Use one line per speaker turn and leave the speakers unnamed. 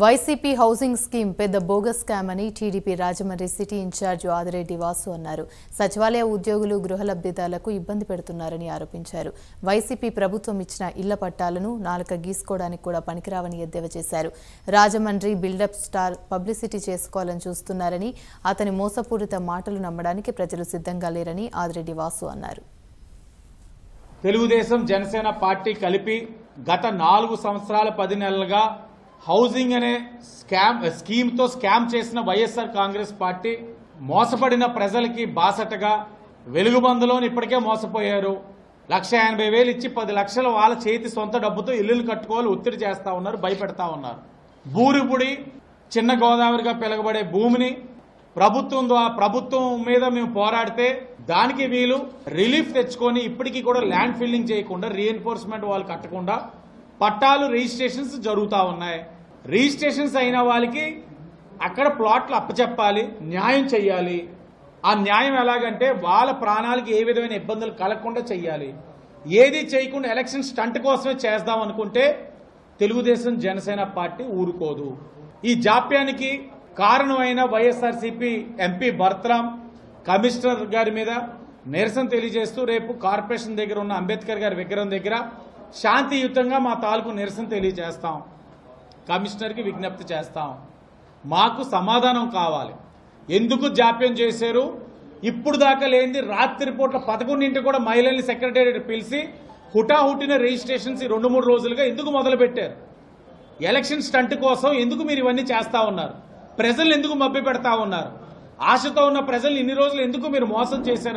YCP housing scheme పెద్ద bogus scam అని TDP Rajahmundry city incharge Adireddy Vasu అన్నారు. సచివాలయ ఉద్యోగులు గృహ లబ్ధిదారులకు ఇబ్బంది పెడుతున్నారని ఆరోపించారు. వైసీపీ ప్రభుత్వం ఇచ్చిన ఇళ్ళ పట్టాలను నాలుక గీసుకోవడానికి కూడా పనికిరావని ఎద్దేవా చేశారు. రాజమండ్రి బిల్డప్ స్టార్ పబ్లిసిటీ చేసుకోవాలని చూస్తున్నారని అతని మోసపూరిత మాటలు నమ్మడానికి ప్రజలు సిద్ధంగా లేరని ఆదిరెడ్డి వాసు అన్నారు.
తెలుగుదేశం జనసేన పార్టీ కలిపి గత నాలుగు సంవత్సరాల పది నెలలుగా హౌసింగ్ అనే స్కామ్ స్కీమ్తో స్కామ్ చేసిన వైఎస్ఆర్ కాంగ్రెస్ పార్టీ మోసపడిన ప్రజలకి బాసటగా వెలుగుబందులోని ఇప్పటికే మోసపోయారు. లక్ష ఎనభై వేలు ఇచ్చి పది లక్షలు వాళ్ళ చేతి సొంత డబ్బుతో ఇల్లులు కట్టుకోవాలి ఒత్తిడి చేస్తా ఉన్నారు భయపెడతా ఉన్నారు. బూరిపుడి చిన్న గోదావరిగా పిలగబడే భూమిని ప్రభుత్వం ద్వారా ప్రభుత్వం మీద మేము పోరాడితే దానికి వీలు రిలీఫ్ తెచ్చుకొని ఇప్పటికీ కూడా ల్యాండ్ ఫిల్లింగ్ చేయకుండా రీఎన్ఫోర్స్మెంట్ వాళ్ళు కట్టకుండా పట్టాలు రిజిస్ట్రేషన్స్ జరుగుతూ ఉన్నాయి. రిజిస్ట్రేషన్స్ అయిన వాళ్ళకి అక్కడ ప్లాట్లు అప్పచెప్పాలి న్యాయం చెయ్యాలి. ఆ న్యాయం ఎలాగంటే వాళ్ళ ప్రాణాలకి ఏ విధమైన ఇబ్బందులు కలగకుండా చెయ్యాలి. ఏది చేయకుండా ఎలక్షన్ స్టంట్ కోసమే చేద్దాం అనుకుంటే తెలుగుదేశం జనసేన పార్టీ ఊరుకోదు. ఈ జాప్యానికి కారణమైన వైఎస్ఆర్సీపీ ఎంపీ భర్తరాం కమిషనర్ గారి మీద నిరసన తెలియజేస్తూ రేపు కార్పొరేషన్ దగ్గర ఉన్న అంబేద్కర్ గారి విగ్రహం దగ్గర శాంతియుతంగా మా తాలూకు నిరసన తెలియజేస్తాం. కమిషనర్కి విజ్ఞప్తి చేస్తాం. మాకు సమాధానం కావాలి. ఎందుకు జాప్యం చేశారు? ఇప్పుడు దాకా లేనిది రాత్రిపూట్ల పదకొండింటి కూడా మహిళల్ని సెక్రటేరియట్ పిలిచి హుటాహుటిన రిజిస్ట్రేషన్స్ ఈ రెండు మూడు రోజులుగా ఎందుకు మొదలుపెట్టారు? ఎలక్షన్ స్టంట్ కోసం ఎందుకు మీరు ఇవన్నీ చేస్తా ఉన్నారు? ప్రజలు ఎందుకు మభ్య పెడతా ఉన్నారు? ఆశతో ఉన్న ప్రజలు ఇన్ని రోజులు ఎందుకు మీరు మోసం చేశారు?